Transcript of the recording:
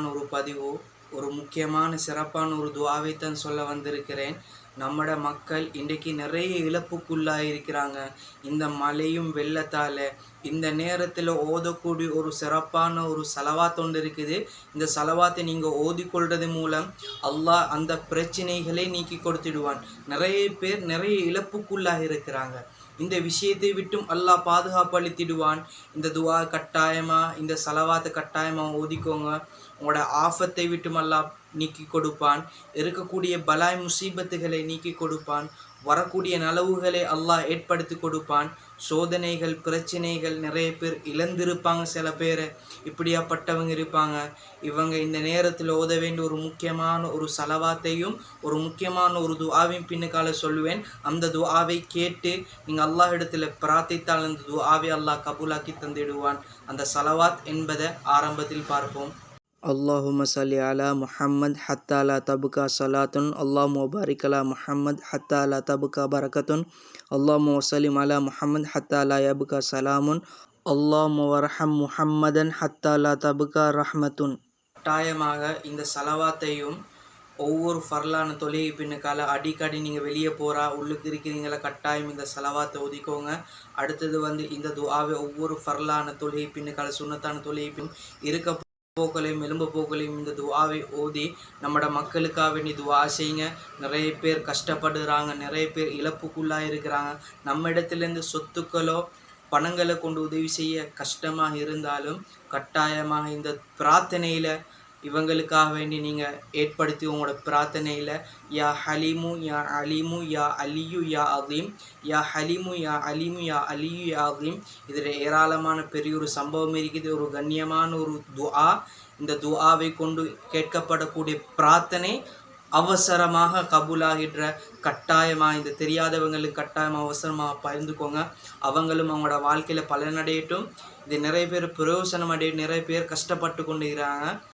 முக்கியமான ஒரு பதிவு ஒரு முக்கியமான சிறப்பான ஒரு துவாவைத்தான் சொல்ல வந்திருக்கிறேன். நம்மட மக்கள் இன்றைக்கு நிறைய இழப்புக்குள்ளாக இருக்கிறாங்க. இந்த மழையும் வெள்ளத்தால் இந்த நேரத்தில் ஓதக்கூடிய ஒரு சிறப்பான ஒரு செலவாத் ஒன்று இருக்குது. இந்த செலவாத்தை நீங்கள் ஓதிக்கொள்றது மூலம் அல்லாஹ் அந்த பிரச்சனைகளை நீக்கி கொடுத்துடுவான். நிறைய பேர் நிறைய இழப்புக்குள்ளாக இருக்கிறாங்க. இந்த விஷயத்தை விட்டும் அல்லாஹ் பாதுகாப்பு அளித்திடுவான். இந்த துவா கட்டாயமாக இந்த செலவாத்தை கட்டாயமாக ஓதிக்கோங்க. உங்களோட ஆஃபத்தை விட்டும் அல்லாஹ் நீக்கி கொடுப்பான் இருக்கக்கூடிய பலாய் முசீபத்துகளை நீக்கி கொடுப்பான் வரக்கூடிய நலவுகளை அல்லாஹ் ஏற்படுத்தி கொடுப்பான். சோதனைகள் பிரச்சனைகள் நிறைய பேர் இழந்திருப்பாங்க சில பேர். இப்படியாப்பட்டவங்க இருப்பாங்க. இவங்க இந்த நேரத்தில் ஓத வேண்டிய ஒரு முக்கியமான ஒரு சலவாத்தையும் ஒரு முக்கியமான ஒரு துவாவையும் பின்னுக்கால சொல்லுவேன். அந்த துவாவை கேட்டு நீங்கள் அல்லாஹ் இடத்துல பிரார்த்தித்தால் அந்த துவாவை அல்லாஹ் கபூலாக்கி தந்திடுவான். அந்த சலவாத் என்பதை ஆரம்பத்தில் பார்ப்போம். அல்லாஹும சலி அலா முஹம்மத் ஹத்தா தபுகா சலாத்துன் அல்லாஹ் முபாரிக் அலா முஹம்மத் ஹத்தா தபுகா பரக்கத்துன் அல்லாஹ் வசலிம் அலா முஹம்மத் ஹத்தாலா யபுகா சலாமுன் அல்லாஹ் வரஹம் முஹம்மதன் ஹத்தா தபுகா ரஹ்மத்துன் கட்டாயமாக இந்த சலவாத்தையும் ஒவ்வொரு ஃபர்லான தொழுகை பின்னுக்கால அடிக்கடி நீங்கள் வெளியே போகிறா உள்ளுக்கு இருக்கிறீங்களா கட்டாயம் இந்த செலவாத்தை ஒதுக்கோங்க அடுத்தது வந்து இந்த துஆவை ஒவ்வொரு ஃபர்லான தொழுகை பின்னுக்கால சுண்ணத்தான தொழுகை பின் இருக்க போக்களையும் எலும்பு போக்களையும் இந்த துவாவை ஓதி நம்மட மக்களுக்காக வேண்டி துவா செய்யுங்க. நிறைய பேர் கஷ்டப்படுறாங்க நிறைய பேர் இழப்புக்குள்ளாக இருக்கிறாங்க. நம்ம இடத்துலேருந்து சொத்துக்களோ பணங்களை கொண்டு உதவி செய்ய கஷ்டமாக இருந்தாலும் கட்டாயமாக இந்த பிரார்த்தனையில் இவங்களுக்காக வேண்டி நீங்கள் ஏற்படுத்தி உங்களோட பிரார்த்தனையில் யா ஹலீமு யா அலீமு யா அலியு யா அதீம் யா ஹலீமு யா அலீமு யா அலியு யா அதீம் இதில் ஏராளமான பெரிய ஒரு சம்பவம் இருக்குது. ஒரு கண்ணியமான ஒரு துஆ. இந்த துஆவை கொண்டு கேட்கப்படக்கூடிய பிரார்த்தனை அவசரமாக கபூலாகின்ற கட்டாயமாக இந்த தெரியாதவங்களுக்கு கட்டாயமாக அவசரமாக பகிர்ந்துக்கோங்க. அவங்களும் அவங்களோட வாழ்க்கையில் பலனடையட்டும். இது நிறைய பேர் பிரயோசனம் அடைய நிறைய பேர் கஷ்டப்பட்டு கொண்டு இருக்கிறாங்க